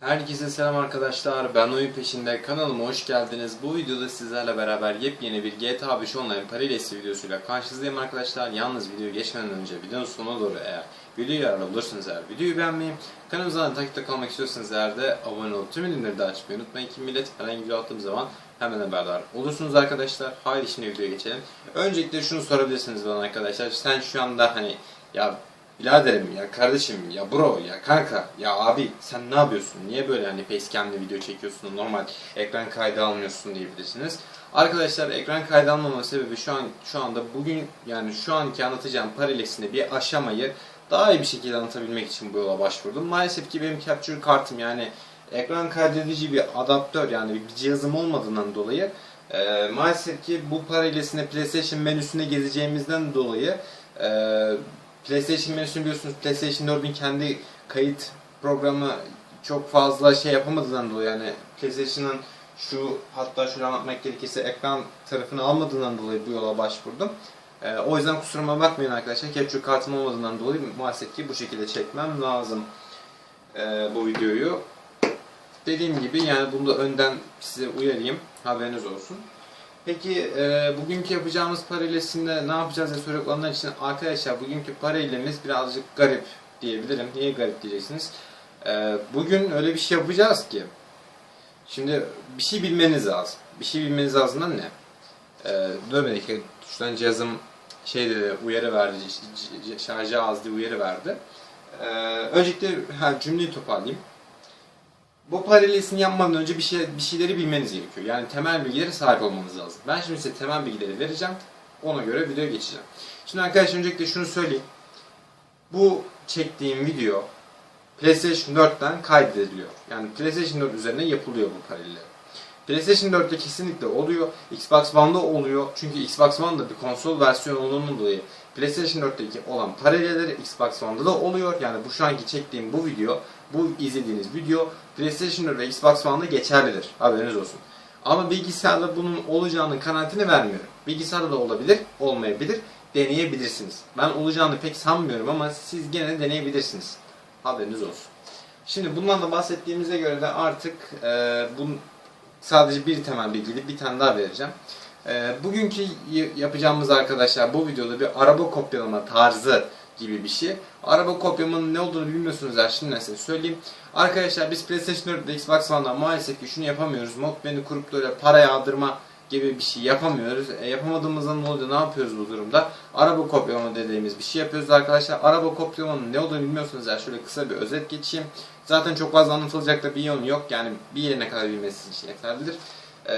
Herkese selam arkadaşlar. Ben oyun peşinde kanalıma hoş geldiniz. Bu videoda sizlerle beraber yepyeni bir GTA 5 Online Parilesi videosuyla karşınızdayım arkadaşlar. Yalnız videoya geçmeden önce videonun sonuna doğru eğer videoyu yararlı bulursanız eğer videoyu beğenmeyi, kanalımıza takipte kalmak istiyorsanız eğer de abone olup tüm bildirimleri de açmayı unutmayın ki millet herhangi bir video attığım zaman hemen haberdar olursunuz arkadaşlar. Haydi şimdi videoya geçelim. Öncelikle şunu sorabilirsiniz bana arkadaşlar. Sen şu anda hani ya Biraderim ya kardeşim ya bro ya kanka ya abi sen ne yapıyorsun? Niye böyle hani facecam'le video çekiyorsun? Normal ekran kaydı almıyorsun diyebilirsiniz. Arkadaşlar ekran kaydı almama sebebi şu an şu anda bugün yani şu anki anlatacağım paralelesinde bir aşamayı daha iyi bir şekilde anlatabilmek için bu yola başvurdum. Maalesef ki benim capture kartım yani ekran kaydedici bir adaptör yani bir cihazım olmadığından dolayı e, maalesef ki bu paralelesinde PlayStation menüsünde gezeceğimizden dolayı e, PlayStation menüsünü biliyorsunuz PlayStation 4'ün kendi kayıt programı çok fazla şey yapamadığından dolayı yani PlayStation'ın şu hatta şöyle anlatmak gerekirse ekran tarafını almadığından dolayı bu yola başvurdum. Ee, o yüzden kusuruma bakmayın arkadaşlar. Capture kartım olmadığından dolayı maalesef ki bu şekilde çekmem lazım ee, bu videoyu. Dediğim gibi yani bunu da önden size uyarayım. Haberiniz olsun. Peki e, bugünkü yapacağımız paralelesinde ne yapacağız diye soracaklarından için arkadaşlar bugünkü paralelemiz birazcık garip diyebilirim. Niye garip diyeceksiniz. E, bugün öyle bir şey yapacağız ki şimdi bir şey bilmeniz lazım. Bir şey bilmeniz lazım da ne? Dakika. Şuradan cihazım şey dedi, uyarı verdi. Şarjı az diye uyarı verdi. E, öncelikle ha, cümleyi toparlayayım bu paralelesini yapmadan önce bir şey bir şeyleri bilmeniz gerekiyor. Yani temel bilgilere sahip olmanız lazım. Ben şimdi size temel bilgileri vereceğim. Ona göre videoya geçeceğim. Şimdi arkadaşlar öncelikle şunu söyleyeyim. Bu çektiğim video PlayStation 4'ten kaydediliyor. Yani PlayStation 4 üzerine yapılıyor bu paralel. PlayStation 4'te kesinlikle oluyor. Xbox One'da oluyor. Çünkü Xbox One'da bir konsol versiyonu olduğundan dolayı PlayStation 4'teki olan paralelleri Xbox One'da da oluyor. Yani bu şu anki çektiğim bu video, bu izlediğiniz video PlayStation 4 ve Xbox One'da geçerlidir. Haberiniz olsun. Ama bilgisayarda bunun olacağının kanaatini vermiyorum. Bilgisayarda da olabilir, olmayabilir. Deneyebilirsiniz. Ben olacağını pek sanmıyorum ama siz gene de deneyebilirsiniz. Haberiniz olsun. Şimdi bundan da bahsettiğimize göre de artık e, bunun sadece bir temel bilgili bir tane daha vereceğim. Ee, bugünkü yapacağımız arkadaşlar bu videoda bir araba kopyalama tarzı gibi bir şey. Araba kopyalamanın ne olduğunu bilmiyorsunuz ya şimdi size söyleyeyim. Arkadaşlar biz PlayStation 4 ve Xbox One'dan maalesef ki şunu yapamıyoruz. Mod menü kurup böyle para yağdırma gibi bir şey yapamıyoruz. E, yapamadığımızdan dolayı ne yapıyoruz bu durumda? Araba kopyalama dediğimiz bir şey yapıyoruz arkadaşlar. Araba kopyalamanın ne olduğunu bilmiyorsunuz ya şöyle kısa bir özet geçeyim. Zaten çok fazla anlatılacak da bir yönü yok. Yani bir yerine kadar bilmesi için yeterlidir. Ee,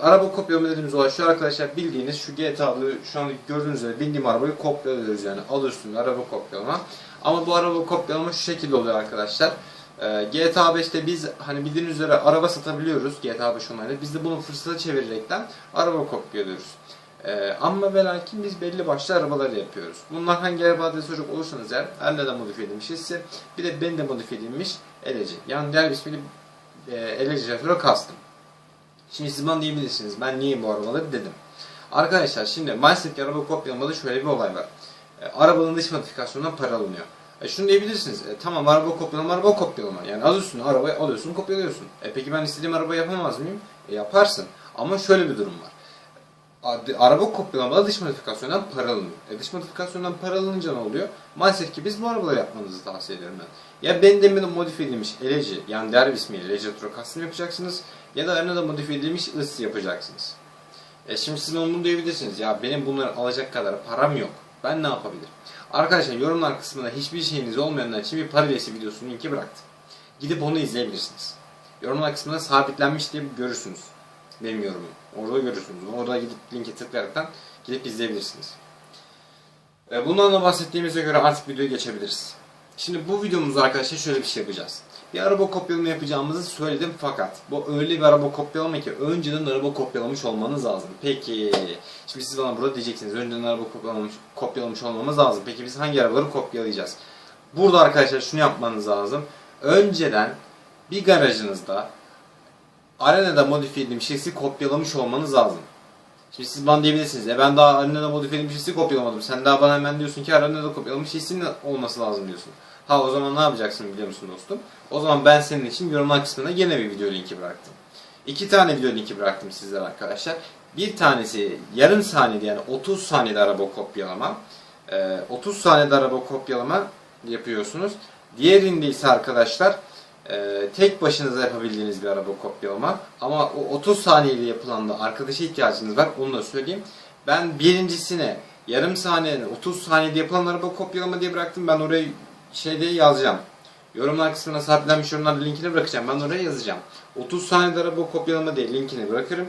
araba kopyalama dediğimiz olay şu arkadaşlar bildiğiniz şu GTA'da şu an gördüğünüz üzere bildiğim arabayı kopyalıyoruz yani üstünde araba kopyalama. Ama bu araba kopyalama şu şekilde oluyor arkadaşlar. Ee, GTA 5'te biz hani bildiğiniz üzere araba satabiliyoruz GTA 5 online'da. Biz de bunu fırsata çevirerekten araba kopyalıyoruz. Ee, ama ve lakin biz belli başlı arabaları yapıyoruz. Bunlar hangi arabalar diye soracak olursanız eğer Erle'de modifiye edilmiş hissi bir de ben de modifiye edilmiş eleci. Yani diğer ismiyle e, eleci Retro Custom. Şimdi siz bana diyebilirsiniz ben niye bu arabaları dedim. Arkadaşlar şimdi maalesef araba kopyalamada şöyle bir olay var. E, arabanın dış modifikasyonundan para alınıyor. E, şunu diyebilirsiniz. E, tamam araba kopyalama araba kopyalama. Yani alıyorsun arabayı alıyorsun kopyalıyorsun. E, peki ben istediğim arabayı yapamaz mıyım? E, yaparsın. Ama şöyle bir durum var. Araba kopyalamada dış modifikasyondan para alınıyor. E, dış modifikasyondan para alınınca ne oluyor? Maalesef ki biz bu arabaları yapmanızı tavsiye ederim ben. Ya Bendemir'in modifiye edilmiş eleci yani diğer bir ismiyle Eleci Retro Custom yapacaksınız. Ya da Renault'da modifiye edilmiş ıs yapacaksınız. E şimdi siz onu diyebilirsiniz. Ya benim bunları alacak kadar param yok. Ben ne yapabilirim? Arkadaşlar yorumlar kısmında hiçbir şeyiniz olmayanlar için bir paralelesi videosunu linki bıraktım. Gidip onu izleyebilirsiniz. Yorumlar kısmında sabitlenmiş diye görürsünüz. Benim yorumum. Orada görürsünüz. Orada gidip linki tıklayaraktan gidip izleyebilirsiniz. E, Bundan da bahsettiğimize göre artık videoya geçebiliriz. Şimdi bu videomuzda arkadaşlar şöyle bir şey yapacağız. Bir araba kopyalama yapacağımızı söyledim fakat bu öyle bir araba kopyalama ki önceden araba kopyalamış olmanız lazım. Peki şimdi siz bana burada diyeceksiniz önceden araba kopyalamış, kopyalamış olmamız lazım. Peki biz hangi arabaları kopyalayacağız? Burada arkadaşlar şunu yapmanız lazım. Önceden bir garajınızda arenada modifiye edilmiş şahsi kopyalamış olmanız lazım. Şimdi siz bana diyebilirsiniz. E ben daha arenada modifiye edilmiş şahsi kopyalamadım. Sen daha bana hemen diyorsun ki arenada kopyalamış şahsinin olması lazım diyorsun. Ha o zaman ne yapacaksın biliyor musun dostum? O zaman ben senin için yorumlar kısmına yine bir video linki bıraktım. İki tane video linki bıraktım sizlere arkadaşlar. Bir tanesi yarım saniyede yani 30 saniyede araba kopyalama. Ee, 30 saniyede araba kopyalama yapıyorsunuz. Diğerinde ise arkadaşlar e, tek başınıza yapabildiğiniz bir araba kopyalama. Ama o 30 saniyede yapılan da arkadaşa ihtiyacınız var. Onu da söyleyeyim. Ben birincisine yarım saniyede 30 saniyede yapılan araba kopyalama diye bıraktım. Ben orayı şeyde yazacağım. Yorumlar kısmına sabitlenmiş yorumlarda linkini bırakacağım. Ben oraya yazacağım. 30 saniyede araba kopyalama diye linkini bırakırım.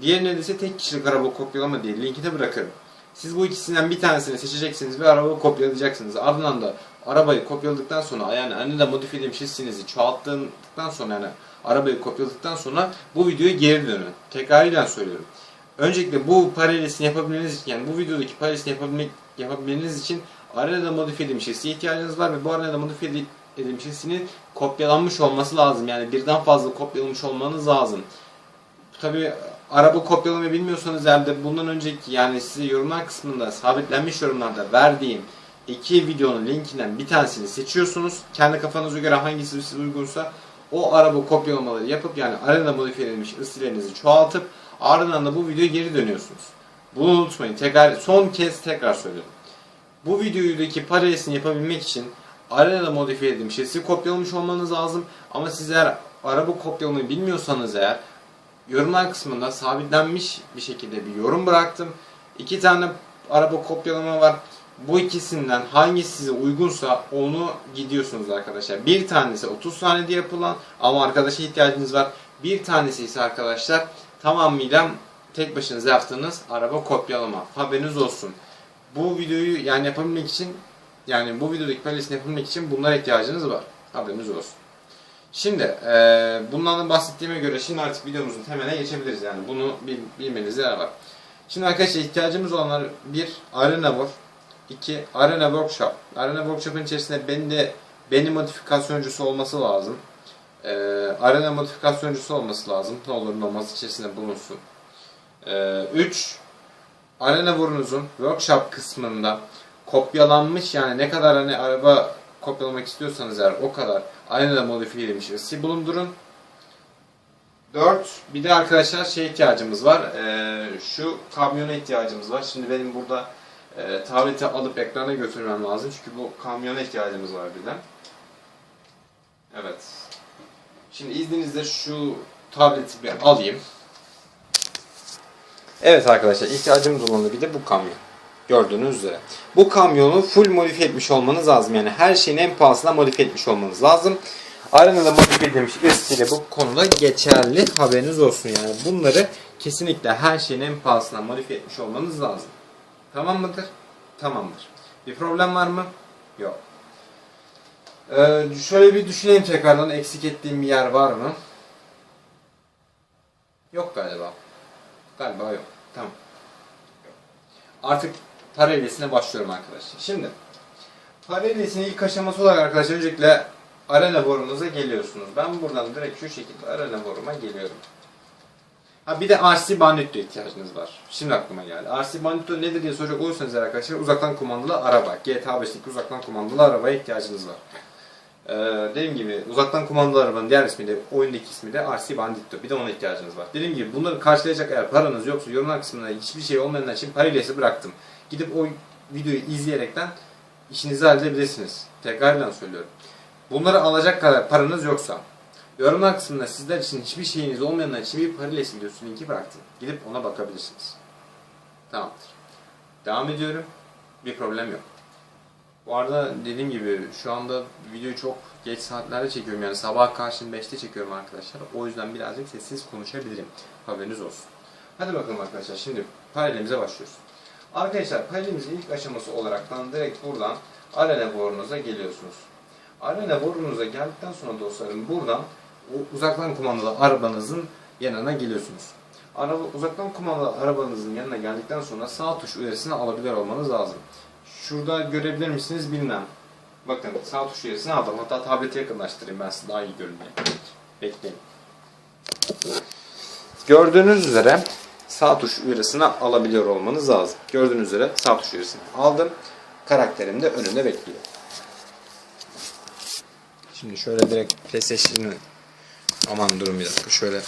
Diğerine de ise tek kişilik araba kopyalama diye linkini bırakırım. Siz bu ikisinden bir tanesini seçeceksiniz ve araba kopyalayacaksınız. Ardından da arabayı kopyaladıktan sonra yani anne de modifiye edilmiş hissinizi çoğalttıktan sonra yani arabayı kopyaladıktan sonra bu videoya geri dönün. Tekrarıyla söylüyorum. Öncelikle bu paralelesini yapabilmeniz için yani bu videodaki paralelesini yapabilmek, yapabilmeniz için arenada modifiye edilmiş hisseye ihtiyacınız var ve bu arenada modifiye edilmiş hissinin kopyalanmış olması lazım. Yani birden fazla kopyalamış olmanız lazım. Tabi araba kopyalamayı bilmiyorsanız eğer de bundan önceki yani size yorumlar kısmında sabitlenmiş yorumlarda verdiğim iki videonun linkinden bir tanesini seçiyorsunuz. Kendi kafanıza göre hangisi size uygunsa o araba kopyalamaları yapıp yani arena modifiye edilmiş ıstilerinizi çoğaltıp ardından da bu videoya geri dönüyorsunuz. Bunu unutmayın. Tekrar son kez tekrar söylüyorum. Bu videodaki paralelesini yapabilmek için arenada modifiye edilmiş şeysi kopyalamış olmanız lazım. Ama siz eğer araba kopyalamayı bilmiyorsanız eğer yorumlar kısmında sabitlenmiş bir şekilde bir yorum bıraktım. İki tane araba kopyalama var. Bu ikisinden hangisi size uygunsa onu gidiyorsunuz arkadaşlar. Bir tanesi 30 saniyede yapılan ama arkadaşa ihtiyacınız var. Bir tanesi ise arkadaşlar tamamıyla tek başınıza yaptığınız araba kopyalama. Haberiniz olsun. Bu videoyu yani yapabilmek için yani bu videodaki paylaşımı yapabilmek için bunlara ihtiyacınız var. Haberiniz olsun. Şimdi e, bundan bahsettiğime göre şimdi artık videomuzun temeline geçebiliriz yani bunu bil, bilmenizde yer var. Şimdi arkadaşlar ihtiyacımız olanlar bir Arena War, iki Arena Workshop. Arena Workshop'ın içerisinde beni de beni modifikasyoncusu olması lazım. E, arena modifikasyoncusu olması lazım. Ne olur ne olmaz içerisinde bulunsun. 3 Arena War'unuzun workshop kısmında kopyalanmış yani ne kadar hani araba kopyalamak istiyorsanız eğer o kadar arenada modifiye edilmiş ısı bulundurun. 4. Bir de arkadaşlar şey ihtiyacımız var. Ee, şu kamyona ihtiyacımız var. Şimdi benim burada e, tableti alıp ekrana götürmem lazım. Çünkü bu kamyona ihtiyacımız var bir de. Evet. Şimdi izninizle şu tableti bir alayım. Evet arkadaşlar ihtiyacımız olan bir de bu kamyon. Gördüğünüz üzere. Bu kamyonu full modifiye etmiş olmanız lazım. Yani her şeyin en pahalısına modifiye etmiş olmanız lazım. Arenada modifiye edilmiş ıskili bu konuda geçerli. Haberiniz olsun yani. Bunları kesinlikle her şeyin en pahalısına modifiye etmiş olmanız lazım. Tamam mıdır? Tamamdır. Bir problem var mı? Yok. Ee, şöyle bir düşüneyim tekrardan eksik ettiğim bir yer var mı? Yok galiba. Galiba yok. Tamam. Artık paralelesine başlıyorum arkadaşlar. Şimdi paralelesinin ilk aşaması olarak arkadaşlar öncelikle arena borunuza geliyorsunuz. Ben buradan direkt şu şekilde arena boruma geliyorum. Ha bir de RC Bandito ihtiyacınız var. Şimdi aklıma geldi. RC Bandito nedir diye soracak olursanız arkadaşlar uzaktan kumandalı araba. GTA 5'teki uzaktan kumandalı arabaya ihtiyacınız var. Ee, dediğim gibi uzaktan kumandalı arabanın diğer ismi de oyundaki ismi de RC Bandito. Bir de ona ihtiyacınız var. Dediğim gibi bunları karşılayacak eğer paranız yoksa yorumlar kısmında hiçbir şey olmayanlar için paralelesi bıraktım. Gidip o videoyu izleyerekten işinizi halledebilirsiniz. Tekrardan söylüyorum. Bunları alacak kadar paranız yoksa yorumlar kısmında sizler için hiçbir şeyiniz olmayanlar için bir paralelesi videosu linki bıraktım. Gidip ona bakabilirsiniz. Tamamdır. Devam ediyorum. Bir problem yok. Bu arada dediğim gibi şu anda videoyu çok geç saatlerde çekiyorum yani sabah karşın 5'te çekiyorum arkadaşlar. O yüzden birazcık sessiz konuşabilirim. Haberiniz olsun. Hadi bakalım arkadaşlar şimdi paralelimize başlıyoruz. Arkadaşlar paralelimizin ilk aşaması olaraktan direkt buradan arena borunuza geliyorsunuz. Arena borunuza geldikten sonra dostlarım buradan uzaktan kumandalı arabanızın yanına geliyorsunuz. Araba, uzaktan kumandalı arabanızın yanına geldikten sonra sağ tuş uyarısını alabilir olmanız lazım. Şurada görebilir misiniz bilmem. Bakın sağ tuş uyarısını aldım. Hatta tablete yakınlaştırayım ben size daha iyi görün diye. Bekleyin. Gördüğünüz üzere sağ tuş uyarısını alabiliyor olmanız lazım. Gördüğünüz üzere sağ tuş uyarısını aldım. Karakterim de önünde bekliyor. Şimdi şöyle direkt PlayStation'ı aman durun bir dakika şöyle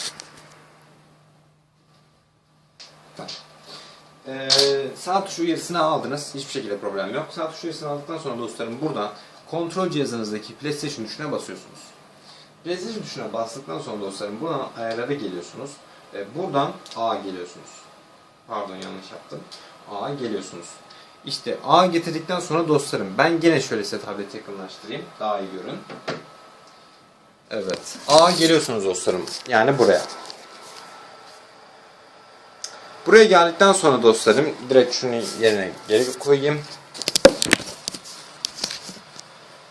Tamam. Ee, sağ tuş uyarısını aldınız. Hiçbir şekilde problem yok. Sağ tuş uyarısını aldıktan sonra dostlarım buradan kontrol cihazınızdaki PlayStation tuşuna basıyorsunuz. PlayStation tuşuna bastıktan sonra dostlarım buradan ayarlara geliyorsunuz. Ee, buradan A geliyorsunuz. Pardon yanlış yaptım. A geliyorsunuz. İşte A getirdikten sonra dostlarım ben gene şöyle size tableti yakınlaştırayım. Daha iyi görün. Evet. A geliyorsunuz dostlarım. Yani buraya. Buraya geldikten sonra dostlarım direkt şunu yerine geri koyayım.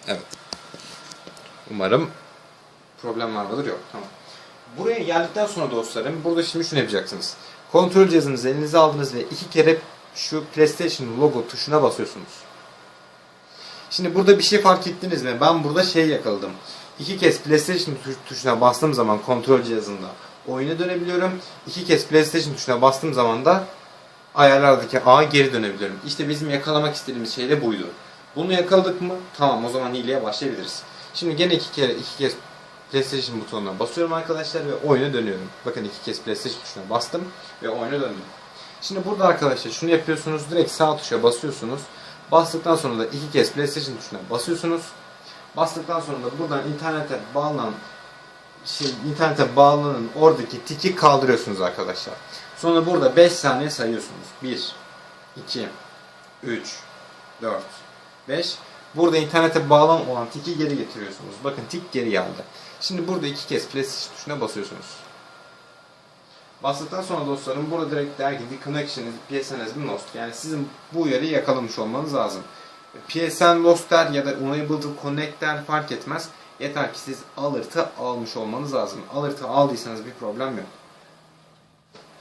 Evet. Umarım problem var mıdır? Yok. Tamam. Buraya geldikten sonra dostlarım burada şimdi şunu yapacaksınız. Kontrol cihazınızı elinize aldınız ve iki kere şu PlayStation logo tuşuna basıyorsunuz. Şimdi burada bir şey fark ettiniz mi? Ben burada şey yakaladım. İki kez PlayStation tuş- tuşuna bastığım zaman kontrol cihazında oyuna dönebiliyorum. İki kez PlayStation tuşuna bastığım zaman da ayarlardaki A'ya geri dönebiliyorum. İşte bizim yakalamak istediğimiz şey de buydu. Bunu yakaladık mı? Tamam o zaman hileye başlayabiliriz. Şimdi gene iki kere iki kez PlayStation butonuna basıyorum arkadaşlar ve oyuna dönüyorum. Bakın iki kez PlayStation tuşuna bastım ve oyuna döndüm. Şimdi burada arkadaşlar şunu yapıyorsunuz. Direkt sağ tuşa basıyorsunuz. Bastıktan sonra da iki kez PlayStation tuşuna basıyorsunuz. Bastıktan sonra da buradan internete bağlanan şey, internete bağlanan oradaki tiki kaldırıyorsunuz arkadaşlar. Sonra burada 5 saniye sayıyorsunuz. 1 2 3 4 5 Burada internete bağlan olan tiki geri getiriyorsunuz. Bakın tik geri geldi. Şimdi burada iki kez PlayStation tuşuna basıyorsunuz. Bastıktan sonra dostlarım burada direkt der ki the connection is PSN has lost. Yani sizin bu uyarıyı yakalamış olmanız lazım. PSN lost der ya da unable to connect der fark etmez. Yeter ki siz alert'ı almış olmanız lazım. Alert'ı aldıysanız bir problem yok.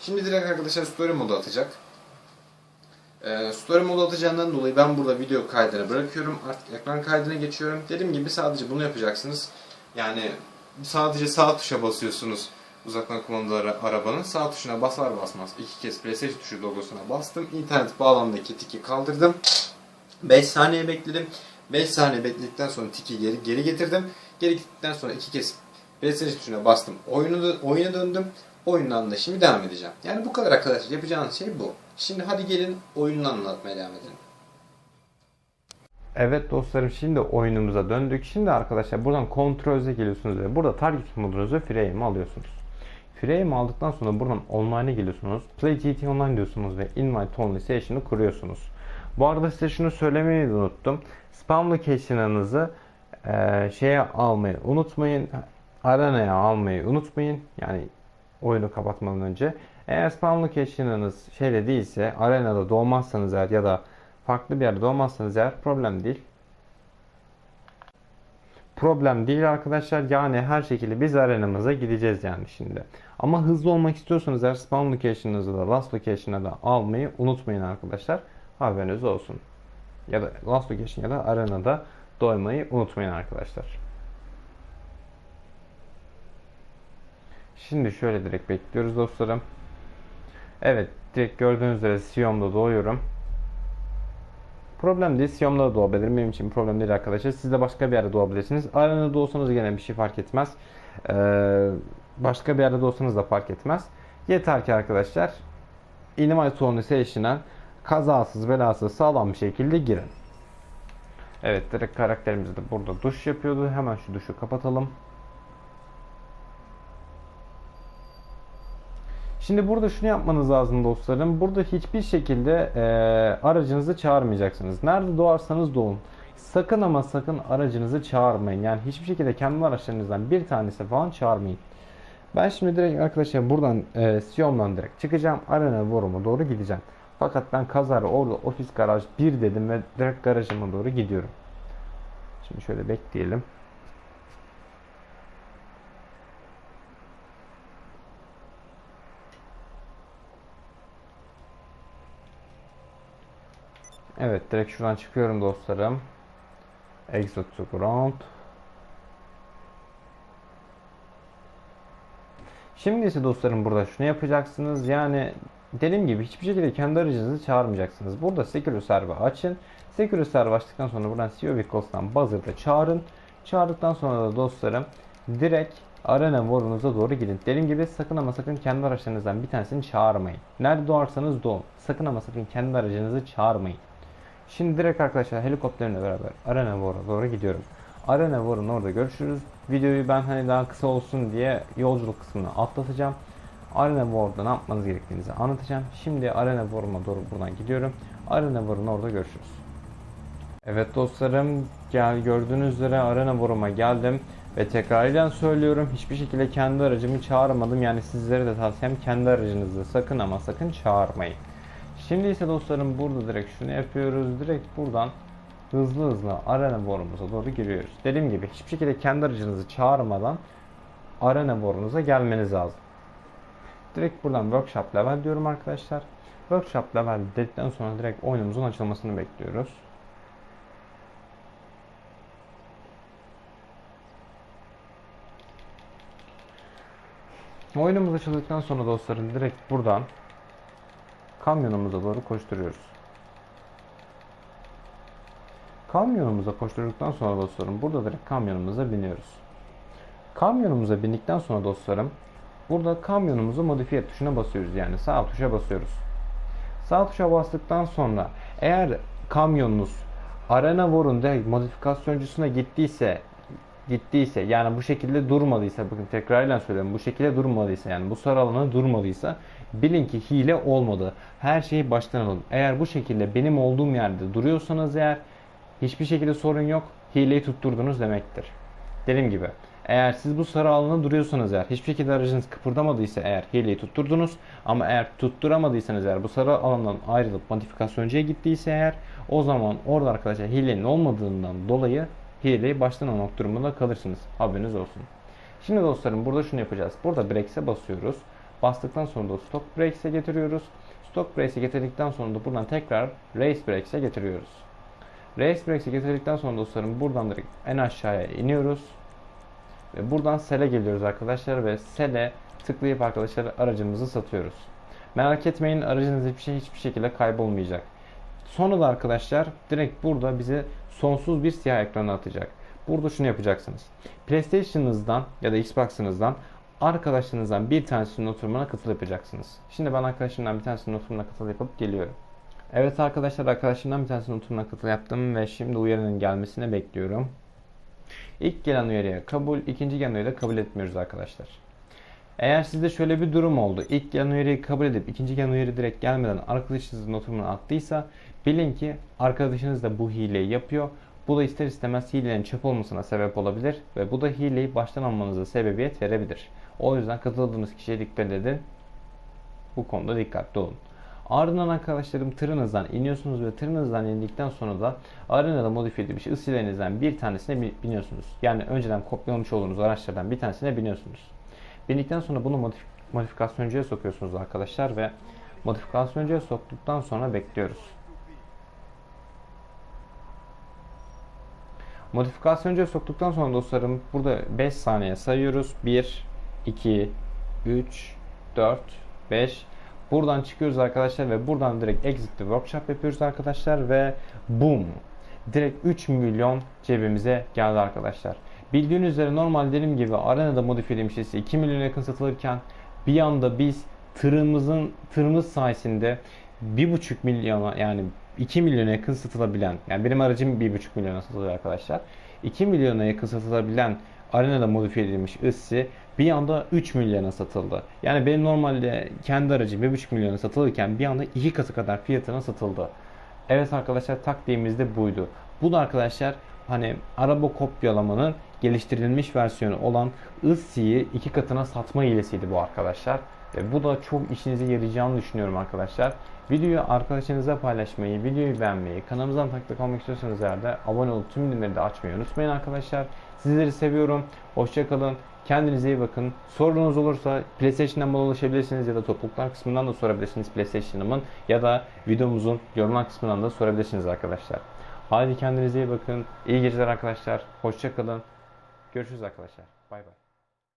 Şimdi direkt arkadaşlar story modu atacak. Ee, story modu atacağından dolayı ben burada video kaydını bırakıyorum. Artık ekran kaydına geçiyorum. Dediğim gibi sadece bunu yapacaksınız. Yani sadece sağ tuşa basıyorsunuz uzaktan kumandalı arabanın. Sağ tuşuna basar basmaz iki kez PlayStation tuşu logosuna bastım. İnternet bağlamdaki tiki kaldırdım. 5 saniye bekledim. 5 saniye bekledikten sonra tiki geri geri getirdim. Geri gittikten sonra iki kez PlayStation tuşuna bastım. Oyunu oyuna döndüm. Oyundan da şimdi devam edeceğim. Yani bu kadar arkadaşlar. Yapacağınız şey bu. Şimdi hadi gelin oyununu anlatmaya devam edelim. Evet dostlarım şimdi oyunumuza döndük. Şimdi arkadaşlar buradan kontrolze geliyorsunuz ve burada target modunuzu frame alıyorsunuz. Frame aldıktan sonra buradan online'a geliyorsunuz. Play GT Online diyorsunuz ve invite only session'ı kuruyorsunuz. Bu arada size şunu söylemeyi unuttum. Spam location'ınızı eee şeye almayı unutmayın. Arena'ya almayı unutmayın. Yani oyunu kapatmadan önce. Eğer spam location'ınız şeyde değilse, arenada doğmazsanız eğer ya da farklı bir yerde doğmazsanız eğer problem değil. Problem değil arkadaşlar. Yani her şekilde biz arenamıza gideceğiz yani şimdi. Ama hızlı olmak istiyorsanız eğer spawn location'ınızı da last location'a da almayı unutmayın arkadaşlar. Haberiniz olsun. Ya da last location ya da arenada doymayı unutmayın arkadaşlar. Şimdi şöyle direkt bekliyoruz dostlarım. Evet direkt gördüğünüz üzere Siyom'da doğuyorum. Problem değil. Siyom'da da doğabilirim. Benim için problem değil arkadaşlar. Siz de başka bir yerde doğabilirsiniz. Arenada doğsanız gene bir şey fark etmez. Ee, başka bir yerde doğsanız da fark etmez. Yeter ki arkadaşlar Invite Only Session'a kazasız belasız sağlam bir şekilde girin. Evet direkt karakterimiz de burada duş yapıyordu. Hemen şu duşu kapatalım. Şimdi burada şunu yapmanız lazım dostlarım. Burada hiçbir şekilde e, aracınızı çağırmayacaksınız. Nerede doğarsanız doğun. Sakın ama sakın aracınızı çağırmayın. Yani hiçbir şekilde kendi araçlarınızdan bir tanesi falan çağırmayın. Ben şimdi direkt arkadaşlar buradan e, Siyon'dan direkt çıkacağım. Arena Forum'a doğru gideceğim. Fakat ben kazara orada ofis garaj 1 dedim ve direkt garajıma doğru gidiyorum. Şimdi şöyle bekleyelim. Evet direkt şuradan çıkıyorum dostlarım. Exit to ground. Şimdi ise dostlarım burada şunu yapacaksınız. Yani dediğim gibi hiçbir şekilde kendi aracınızı çağırmayacaksınız. Burada Secure Server açın. Secure Server açtıktan sonra buradan CEO Vehicles'tan Buzzard'ı çağırın. Çağırdıktan sonra da dostlarım direkt Arena War'unuza doğru gidin. Dediğim gibi sakın ama sakın kendi araçlarınızdan bir tanesini çağırmayın. Nerede doğarsanız doğun. Sakın ama sakın kendi aracınızı çağırmayın. Şimdi direkt arkadaşlar helikopterimle beraber Arena War'a doğru gidiyorum. Arena War'un orada görüşürüz. Videoyu ben hani daha kısa olsun diye yolculuk kısmını atlatacağım. Arena War'da ne yapmanız gerektiğinizi anlatacağım. Şimdi Arena War'uma doğru buradan gidiyorum. Arena War'un orada görüşürüz. Evet dostlarım gel gördüğünüz üzere Arena War'uma geldim. Ve tekrardan söylüyorum hiçbir şekilde kendi aracımı çağırmadım. Yani sizlere de tavsiyem kendi aracınızı sakın ama sakın çağırmayın. Şimdi ise dostlarım burada direkt şunu yapıyoruz. Direkt buradan hızlı hızlı arena borumuza doğru giriyoruz. Dediğim gibi hiçbir şekilde kendi aracınızı çağırmadan arena borunuza gelmeniz lazım. Direkt buradan workshop level diyorum arkadaşlar. Workshop level dedikten sonra direkt oyunumuzun açılmasını bekliyoruz. Oyunumuz açıldıktan sonra dostlarım direkt buradan kamyonumuza doğru koşturuyoruz. Kamyonumuza koşturduktan sonra dostlarım burada direkt kamyonumuza biniyoruz. Kamyonumuza bindikten sonra dostlarım burada kamyonumuzu modifiye tuşuna basıyoruz yani sağ tuşa basıyoruz. Sağ tuşa bastıktan sonra eğer kamyonunuz Arena War'un direkt modifikasyoncu'suna gittiyse gittiyse yani bu şekilde durmadıysa bakın tekrarla söylüyorum bu şekilde durmadıysa yani bu sarı durmadıysa bilin ki hile olmadı. Her şeyi baştan alın. Eğer bu şekilde benim olduğum yerde duruyorsanız eğer hiçbir şekilde sorun yok. Hileyi tutturdunuz demektir. Dediğim gibi eğer siz bu sarı alana duruyorsanız eğer hiçbir şekilde aracınız kıpırdamadıysa eğer hileyi tutturdunuz ama eğer tutturamadıysanız eğer bu sarı alandan ayrılıp modifikasyoncuya gittiyse eğer o zaman orada arkadaşlar hilenin olmadığından dolayı hileyi baştan almak durumunda kalırsınız. Haberiniz olsun. Şimdi dostlarım burada şunu yapacağız. Burada brakes'e basıyoruz. Bastıktan sonra da stop brakes'e getiriyoruz. Stop brakes'e getirdikten sonra da buradan tekrar race brakes'e getiriyoruz. Race brakes'e getirdikten sonra dostlarım buradan direkt en aşağıya iniyoruz. Ve buradan sel'e geliyoruz arkadaşlar ve sel'e tıklayıp arkadaşlar aracımızı satıyoruz. Merak etmeyin aracınız hiçbir şey hiçbir şekilde kaybolmayacak. Sonra da arkadaşlar direkt burada bize sonsuz bir siyah ekranı atacak. Burada şunu yapacaksınız. PlayStation'ınızdan ya da Xbox'ınızdan arkadaşlarınızdan bir tanesinin oturumuna katıl yapacaksınız. Şimdi ben arkadaşımdan bir tanesinin oturumuna katıl yapıp geliyorum. Evet arkadaşlar arkadaşımdan bir tanesinin oturumuna katıl yaptım ve şimdi uyarının gelmesini bekliyorum. İlk gelen uyarıya kabul, ikinci gelen uyarıya kabul etmiyoruz arkadaşlar. Eğer sizde şöyle bir durum oldu. İlk gelen uyarıyı kabul edip ikinci gelen uyarı direkt gelmeden arkadaşınızın oturumuna attıysa bilin ki arkadaşınız da bu hileyi yapıyor. Bu da ister istemez hilenin çöp olmasına sebep olabilir ve bu da hileyi baştan almanıza sebebiyet verebilir. O yüzden katıldığınız kişiye dikkat edin. Bu konuda dikkatli olun. Ardından arkadaşlarım tırınızdan iniyorsunuz ve tırınızdan indikten sonra da arenada modifiye edilmiş ısilerinizden bir tanesine bi- biniyorsunuz. Yani önceden kopyalamış olduğunuz araçlardan bir tanesine biniyorsunuz. Bindikten sonra bunu modif- modifikasyoncuya sokuyorsunuz arkadaşlar ve modifikasyoncuya soktuktan sonra bekliyoruz. Modifikasyoncuya soktuktan sonra dostlarım burada 5 saniye sayıyoruz. 1, 2, 3, 4, 5. Buradan çıkıyoruz arkadaşlar ve buradan direkt exit the workshop yapıyoruz arkadaşlar ve boom. Direkt 3 milyon cebimize geldi arkadaşlar. Bildiğiniz üzere normal dediğim gibi arenada modifiye edilmiş hisse 2 milyon yakın satılırken bir anda biz tırımızın tırımız sayesinde 1,5 milyona yani 2 milyona yakın satılabilen yani benim aracım 1,5 milyona satılıyor arkadaşlar. 2 milyona yakın satılabilen arenada modifiye edilmiş ıssi bir anda 3 milyona satıldı. Yani benim normalde kendi aracım 1,5 milyona satılırken bir anda 2 katı kadar fiyatına satıldı. Evet arkadaşlar taktiğimiz de buydu. Bu da arkadaşlar hani araba kopyalamanın geliştirilmiş versiyonu olan ISSI'yi iki katına satma hilesiydi bu arkadaşlar. Ve bu da çok işinize yarayacağını düşünüyorum arkadaşlar. Videoyu arkadaşlarınıza paylaşmayı, videoyu beğenmeyi, kanalımızdan takipte kalmak istiyorsanız eğer de abone olup tüm bildirimleri de açmayı unutmayın arkadaşlar. Sizleri seviyorum. Hoşçakalın. Kendinize iyi bakın. Sorunuz olursa PlayStation'dan bana ulaşabilirsiniz ya da topluluklar kısmından da sorabilirsiniz PlayStation'ımın ya da videomuzun yorumlar kısmından da sorabilirsiniz arkadaşlar. Haydi kendinize iyi bakın. İyi geceler arkadaşlar. Hoşça kalın. Görüşürüz arkadaşlar. Bay bay.